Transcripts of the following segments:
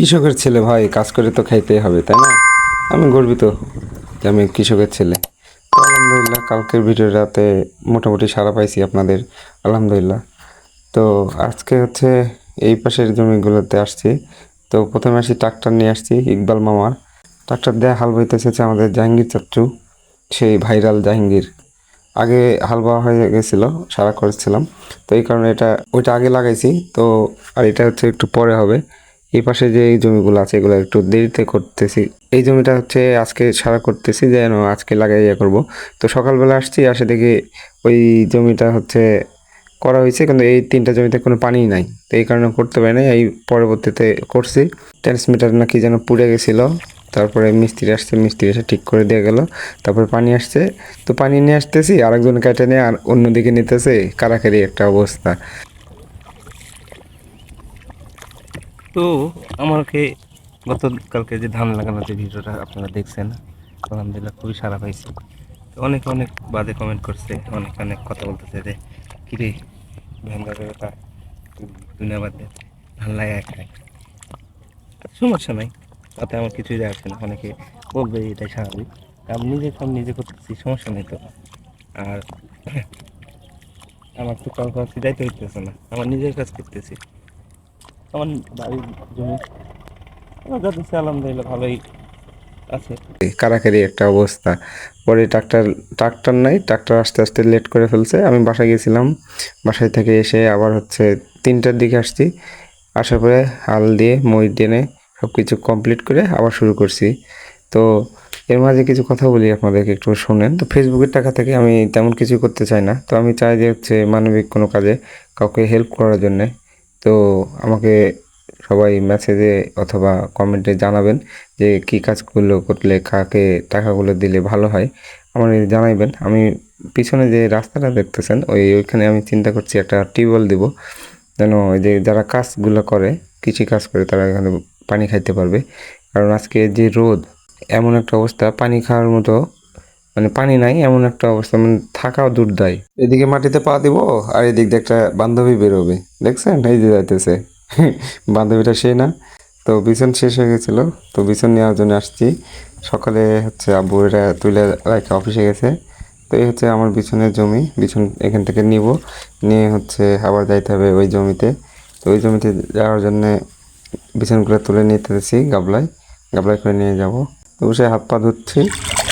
কৃষকের ছেলে ভাই, কাজ করে তো খাইতেই হবে, তাই না? আমি গর্বিত যে আমি কৃষকের ছেলে। তো আলহামদুলিল্লাহ, কালকের ভিডিওটাতে মোটামুটি সারা পাইছি আপনাদের, আলহামদুলিল্লাহ। তো আজকে হচ্ছে এই পাশের জমিগুলোতে আসছি। তো প্রথমে আসি ট্রাক্টর নিয়ে আসছি, ইকবাল মামার। ট্রাক্টর দেয়া হাল বইতে এসেছে আমাদের জাহাঙ্গীর চাচ্চু, সেই ভাইরাল জাহাঙ্গীর। আগে হাল বাওয়া হয়ে গেছিল, সারা করেছিলাম। তো এই কারণে এটা, ওইটা আগে লাগাইছি। তো আর এটা হচ্ছে একটু পরে হবে। এই পাশে যে এই জমিগুলো আছে, এগুলো একটু দেরিতে করতেছি। এই জমিটা হচ্ছে আজকে সারা করতেছি, যেন আজকে লাগাই ইয়ে করব। তো সকালবেলা আসছি, আসে দেখি ওই জমিটা হচ্ছে করা হয়েছে, কিন্তু এই তিনটা জমিতে কোনো পানি নাই। তো এই কারণে করতে পারি নাই, এই পরবর্তীতে করছি। ট্রান্সমিটার নাকি যেন পুড়ে গেছিল। তারপরে মিস্ত্রি আসছে, মিস্ত্রি এসে ঠিক করে দিয়ে গেল। তারপরে পানি আসছে। তো পানি নিয়ে আসতেছি, আরেকজন কেটে নিয়ে আর অন্যদিকে নিতেছে, কারাকারি একটা অবস্থা। তো আমাকে গতকালকে যে ধান লাগানোর যে ভিডিওটা আপনারা দেখছেন, আলহামদুলিল্লাহ খুবই সারা পাইছি। তো অনেকে অনেক বাদে কমেন্ট করছে, অনেক অনেক কথা বলতেছে যে, কিরে, ভেঙ্গা বেরোটা দুনিয়া বাদ ধান লাগায় খায় সমস্যা নাই, তাতে আমার কিছুই যায় আসে না। অনেকে বলবে এটাই স্বাভাবিক। আমি নিজে কাম নিজে করতেছি, সমস্যা নেই তো। আর আমার তো কাউ কাছে যাইতে হইতেছে না, আমার নিজের কাজ করতেছি। আমার বাড়ির জমি। আমার যা দিচ্ছে আলহামদুলিল্লাহ, ভালোই কারাকারি একটা অবস্থা। পরে ট্রাক্টর ট্রাক্টর নাই, ট্রাক্টর আস্তে আস্তে লেট করে ফেলছে। আমি বাসায় গেছিলাম। বাসায় থেকে এসে আবার হচ্ছে তিনটার দিকে আসছি। আসার পরে হাল দিয়ে, মই টেনে সব কিছু কমপ্লিট করে আবার শুরু করছি। তো এর মাঝে কিছু কথা বলি আপনাদেরকে, একটু শুনেন। তো ফেসবুকের টাকা থেকে আমি তেমন কিছু করতে চাই না। তো আমি চাই যে হচ্ছে মানবিক কোনো কাজে কাউকে হেল্প করার জন্যে। তো আমাকে সবাই মেসেজে অথবা কমেন্টে জানাবেন যে কী কাজগুলো করলে, কাকে টাকাগুলো দিলে ভালো হয়। আমার জানাইবেন। আমি পিছনে যে রাস্তাটা দেখতেছেন, ওই ওইখানে আমি চিন্তা করছি একটা টিউবওয়েল দিব। যেন ওই যে যারা কাজগুলো করে, কৃষি কাজ করে, তারা এখানে পানি খাইতে পারবে। কারণ আজকে যে রোদ, এমন একটা অবস্থা, পানি খাওয়ার মতো মানে পানি নাই, এমন একটা অবস্থা মানে থাকাও দুর্দায় এদিকে মাটিতে পা দিব, আর এদিক দিয়ে একটা বান্ধবী বেরোবে। দেখছেন? এই যে যাইতেছে। বান্ধবীটা সে না। তো বিছন শেষ হয়ে গেছিল। তো বিছন নেওয়ার জন্য আসছি। সকালে হচ্ছে আব্বু এটা তুলে রাখে অফিসে গেছে। তো এই হচ্ছে আমার বিছনের জমি। বিছন এখান থেকে নিব। নিয়ে হচ্ছে আবার যাইতে হবে ওই জমিতে। তো ওই জমিতে যাওয়ার জন্যে বিছানগুলো তুলে নিতেছি গাবলায়। গাবলায় করে নিয়ে যাব। তো বসে হাত পা ধুচ্ছি।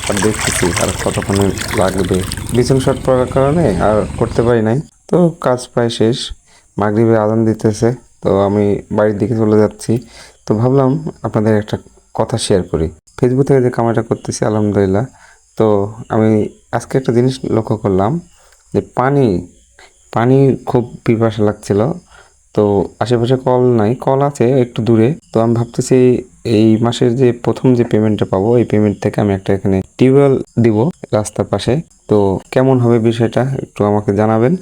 আর দেখতেছি আর কতক্ষণ লাগবে। বিছন শট পড়ার কারণে আর করতে পারি নাই। তো কাজ প্রায় শেষ। মাগরিবে আদান দিতেছে, তো আমি বাড়ির দিকে চলে যাচ্ছি। তো ভাবলাম আপনাদের একটা কথা শেয়ার করি। ফেসবুক থেকে যে কামাইটা করতেছি, আলহামদুলিল্লাহ। তো আমি আজকে একটা জিনিস লক্ষ্য করলাম যে পানি পানি খুব পিপাসা লাগছিল। তো আশেপাশে কল নাই, কল আছে একটু দূরে। তো আমি ভাবতেছি এই মাসের যে প্রথম যে পেমেন্টটা পাবো, এই পেমেন্ট থেকে আমি একটা এখানে টিউবওয়েল দিব রাস্তার পাশে। তো কেমন হবে বিষয়টা একটু আমাকে জানাবেন।